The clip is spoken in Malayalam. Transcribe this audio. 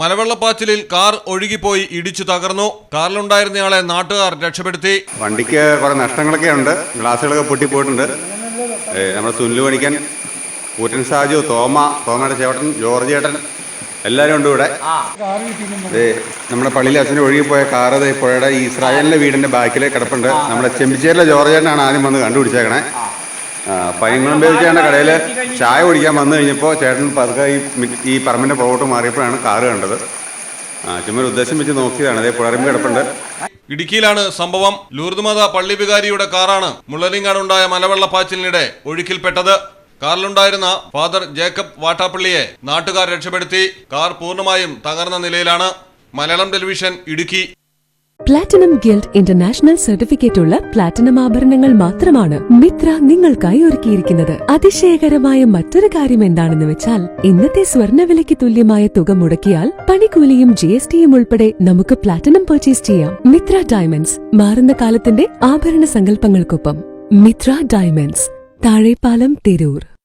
മലവെള്ളപ്പാച്ചിലിൽ കാർ ഒഴുകിപ്പോയി ഇടിച്ചു തകർന്നു. കാറിലുണ്ടായിരുന്നയാളെ നാട്ടുകാർ രക്ഷപ്പെടുത്തി. വണ്ടിക്ക് കുറെ നഷ്ടങ്ങളൊക്കെ ഉണ്ട്. ഗ്ലാസുകളൊക്കെ പൊട്ടിപ്പോയിട്ടുണ്ട്. നമ്മുടെ സുനിൽ പണിക്കൻ കൂറ്റൻ സാജു തോമ തോമയുടെ ചേട്ടൻ ജോർജ് ചേട്ടൻ എല്ലാവരും ഉണ്ട് ഇവിടെ. നമ്മുടെ പള്ളിയിലെ അച്ഛന് ഒഴുകിപ്പോയ കാറ് പുഴയുടെ ഇസ്രായേലിന്റെ വീടിന്റെ ബാക്കിൽ കിടപ്പുണ്ട്. നമ്മുടെ ചെമ്പിച്ചേരിലെ ജോർജ് ചേട്ടനാണ് ആദ്യം വന്ന് കണ്ടുപിടിച്ചേക്കണേ. പൈങ്ങളും ഉപയോഗിച്ചാണ് കടയിൽ ചായ കുടിക്കാൻ വന്നു കഴിഞ്ഞപ്പോൾ ചേട്ടൻ പതുക്കെ ഈ ഈ പറമ്പിന്റെ പുറകോട്ട് മാറിയപ്പോഴാണ് കാറ് കണ്ടത്. ചുമ്മാ ഉദ്ദേശം വെച്ച് നോക്കിയതാണ്. അതേ പുഴറിമ്പ് കിടപ്പുണ്ട്. ഇടുക്കിയിലാണ് സംഭവം. ലൂർദ്മത പള്ളി വികാരിയുടെ കാറാണ് മുള്ളരിങ്ങാടുണ്ടായ മലവെള്ളപ്പാച്ചിലിനിടെ ഒഴുക്കിൽപ്പെട്ടത്. കാറിലുണ്ടായിരുന്ന ഫാദർ ജേക്കബ് വാട്ടാപ്പള്ളിയെ നാട്ടുകാർ രക്ഷപ്പെടുത്തി. കാർ പൂർണമായും തകർന്ന നിലയിലാണ്. Malayalam television Idukki. Platinum guild international certificate ഉള്ള പ്ലാറ്റിനം ആഭരണങ്ങൾ മാത്രമാണ് മിത്ര നിങ്ങൾക്കായി ഒരുക്കിയിരിക്കുന്നത്. അതിശയകരമായ മറ്റൊരു കാര്യം എന്താണെന്ന് വെച്ചാൽ ഇന്നത്തെ സ്വർണവിലയ്ക്ക് തുല്യമായ തുക മുടക്കിയാൽ പണിക്കൂലിയും ജി എസ് ടിയും ഉൾപ്പെടെ നമുക്ക് പ്ലാറ്റിനം പർച്ചേസ് ചെയ്യാം. മിത്ര ഡയമണ്ട്സ് മാറുന്ന കാലത്തിന്റെ ആഭരണ സങ്കല്പങ്ങൾക്കൊപ്പം. മിത്ര ഡയമണ്ട്സ് താഴെപ്പാലം തിരൂർ.